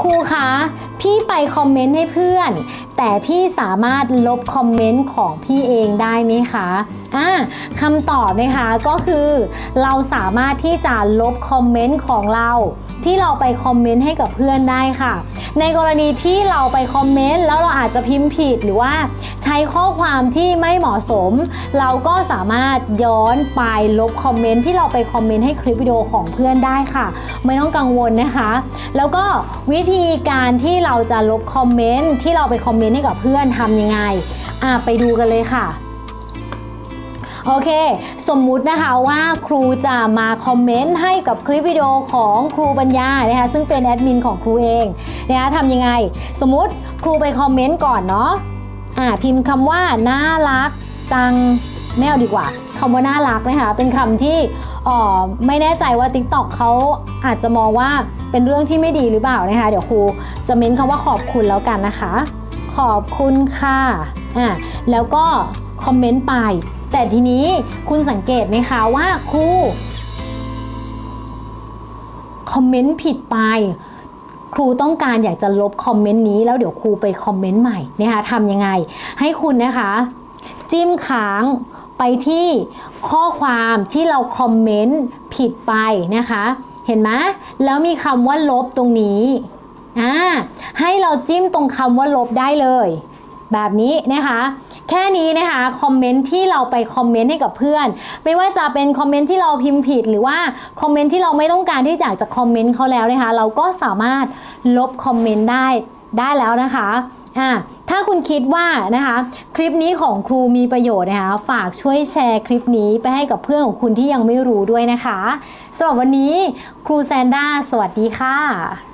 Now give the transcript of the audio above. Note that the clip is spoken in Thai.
ครูคะ พี่ไปคอมเมนต์ให้เพื่อน แต่พี่สามารถลบคอมเมนต์ของพี่เองได้ไหมคะอ่าคำตอบนะคะก็คือ เราสามารถที่จะลบคอมเมนต์ของเรา ที่เราไปคอมเมนต์ให้กับเพื่อนได้ค่ะ ในกรณีที่เราไปคอมเมนต์แล้วเราอาจจะพิมพ์ผิดหรือว่าใช้ข้อความที่ไม่เหมาะสม เราก็สามารถย้อนไปลบคอมเมนต์ที่เราไปคอมเมนต์ให้คลิปวิดีโอของเพื่อนได้ค่ะ ไม่ต้องกังวลนะคะ แล้วก็วิธีการที่เราจะลบคอมเมนต์ที่เราไปคอมเมนต์ให้กับเพื่อนทำยังไงอะไปดูกันเลยค่ะ โอเค สมมุตินะคะว่าครูจะมาคอมเมนต์ให้กับคลิปวิดีโอของครูปัญญานะคะซึ่งเป็นแอดมินของครูเองนะคะทำยังไง สมมุติครูไปคอมเมนต์ก่อนเนาะอ่าพิมพ์คำว่าน่ารักจังไม่เอาดีกว่าคำว่าน่ารักนะคะเป็นคำที่อ่อไม่แน่ใจว่า TikTok เขาอาจจะมองว่าเป็นเรื่องที่ไม่ดีหรือเปล่านะคะเดี๋ยวครูจะเม้นคำว่าขอบคุณแล้วกันนะคะ ขอบคุณค่ะอ่าแล้วก็คอมเมนต์ไป แต่ทีนี้คุณสังเกตไหมคะว่าครูคอมเมนต์ผิดไปครูต้องการอยากจะลบคอมเมนต์นี้แล้วเดี๋ยวครูไปคอมเมนต์ใหม่นะคะทำยังไง ให้คุณนะคะ จิ้มค้างไปที่ข้อความที่เราคอมเมนต์ผิดไปนะคะ เห็นไหมแล้วมีคำว่าลบตรงนี้อ่าให้เราจิ้มตรงคำว่าลบได้เลย แบบนี้นะคะ แค่นี้นะคะคอมเมนต์ที่เราไปคอมเมนต์ให้กับเพื่อน ไม่ว่าจะเป็นคอมเมนต์ที่เราพิมพ์ผิด หรือว่าคอมเมนต์ที่เราไม่ต้องการที่อยากจะคอมเมนต์เขาแล้วนะคะเราก็สามารถลบคอมเมนต์ได้ได้แล้วนะคะอ่าถ้าคุณคิดว่านะคะคลิปนี้ของครูมีประโยชน์นะคะฝากช่วยแชร์คลิปนี้ไปให้กับเพื่อนของคุณที่ยังไม่รู้ด้วยนะคะสำหรับวันนี้ครูแซนด้าสวัสดีค่ะ